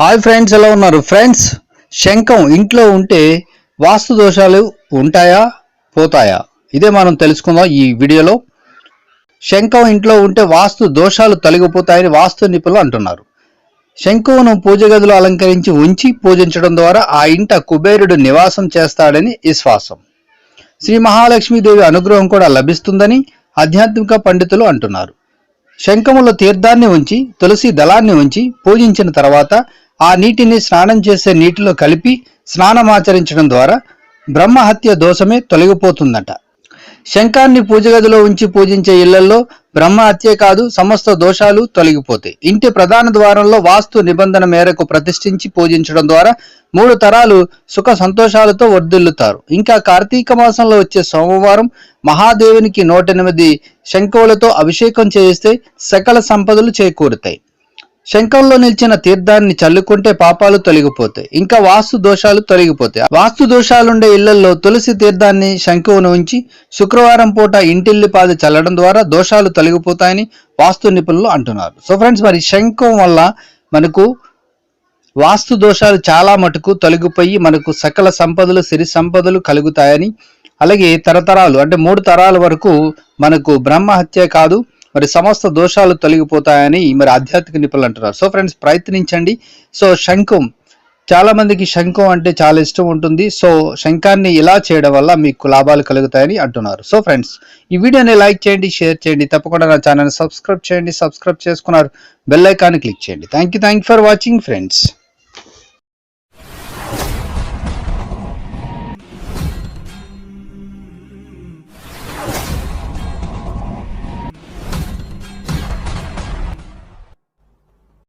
Hi friends ఎలా ఉన్నారు? Friends శంఖం ఇంట్లో ఉంటే వాస్తు దోషాలు ఉంటాయా? పోతాయా? ఇదే మనం తెలుసుకుందాం ఈ వీడియోలో. శంఖం ఇంట్లో ఉంటే వాస్తు దోషాలు తొలగిపోతాయని వాస్తు నిపుణులు అంటున్నారు. శంఖువును పూజ గదిలో అలంకరించి ఉంచి పూజించడం ద్వారా ఆ ఇంట కుబేరుడు నివాసం చేస్తాడని విశ్వాసం. శ్రీ మహాలక్ష్మీదేవి అనుగ్రహం కూడా లభిస్తుందని ఆధ్యాత్మిక పండితులు అంటున్నారు. శంఖములో తీర్థాన్ని ఉంచి తులసి దళాన్ని ఉంచి పూజించిన తర్వాత ఆ నీటిని స్నానం చేసే నీటిలో కలిపి స్నానమాచరించడం ద్వారా బ్రహ్మహత్య దోషమే తొలగిపోతుందట. శంఖాన్ని పూజగదిలో ఉంచి పూజించే ఇళ్ళలో బ్రహ్మహత్యే కాదు సమస్త దోషాలు తొలగిపోతాయి. ఇంటి ప్రధాన ద్వారంలో వాస్తు నిబంధన మేరకు ప్రతిష్ఠించి పూజించడం ద్వారా మూడు తరాలు సుఖ సంతోషాలతో వర్ధిల్లుతారు. ఇంకా కార్తీక మాసంలో వచ్చే సోమవారం మహాదేవునికి నూట ఎనిమిది శంఖువులతో అభిషేకం చేయిస్తే సకల సంపదలు చేకూరుతాయి. శంఖంలో నిలిచిన తీర్థాన్ని చల్లుకుంటే పాపాలు తొలగిపోతాయి. ఇంకా వాస్తు దోషాలు తొలగిపోతాయి. వాస్తు దోషాలుండే ఇళ్ళలో తులసి తీర్థాన్ని శంఖువును ఉంచి శుక్రవారం పూట ఇంటిల్లిపాది చల్లడం ద్వారా దోషాలు తొలగిపోతాయని వాస్తు నిపుణులు అంటున్నారు. సో ఫ్రెండ్స్ మరి శంఖం వల్ల మనకు వాస్తు దోషాలు చాలా మటుకు తొలగిపోయి మనకు సకల సంపదలు సిరి సంపదలు కలుగుతాయని అలాగే తరతరాలు అంటే మూడు తరాల వరకు మనకు బ్రహ్మ హత్య కాదు మరి సమస్త దోషాలు తొలగిపోతాయని మరి ఆధ్యాత్మిక నిపుణులు అంటున్నారు. సో ఫ్రెండ్స్ ప్రయత్నించండి. సో శంఖం చాలా మందికి శంఖం అంటే చాలా ఇష్టం ఉంటుంది. సో శంఖాన్ని ఇలా చేయడం వల్ల మీకు లాభాలు కలుగుతాయని అంటున్నారు. సో ఫ్రెండ్స్ ఈ వీడియోని లైక్ చేయండి షేర్ చేయండి. తప్పకుండా నా ఛానల్ సబ్స్క్రైబ్ చేయండి. సబ్స్క్రైబ్ చేసుకున్నారు బెల్ ఐకాన్ క్లిక్ చేయండి. Thank you thank for watching friends.